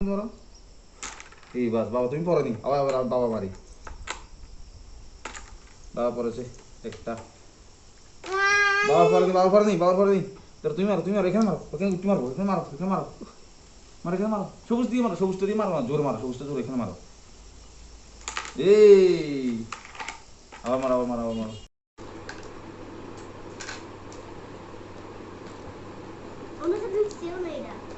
ধরো। এই বাস বাবা তুমি পরে নি। আবার আবার বাবা মারি। বাবা পড়েছে একটা। বাবা পরে নি বাবা পরে নি বাবা পরে নি। তাহলে তুমি মারো তুমি মারো এখানে মারো ওখানে উঠতে মারবো এখানে মারো এখানে মারো। মারো এখানে মারো। সবুজ দিয়ে মারো সবুজটা দিয়ে মারো না জোরে মারো সবুজটা জোরে এখানে মারো। এই। আবার মারো আবার মারো আবার মারো। ঢুকছেও না এটা। আরে,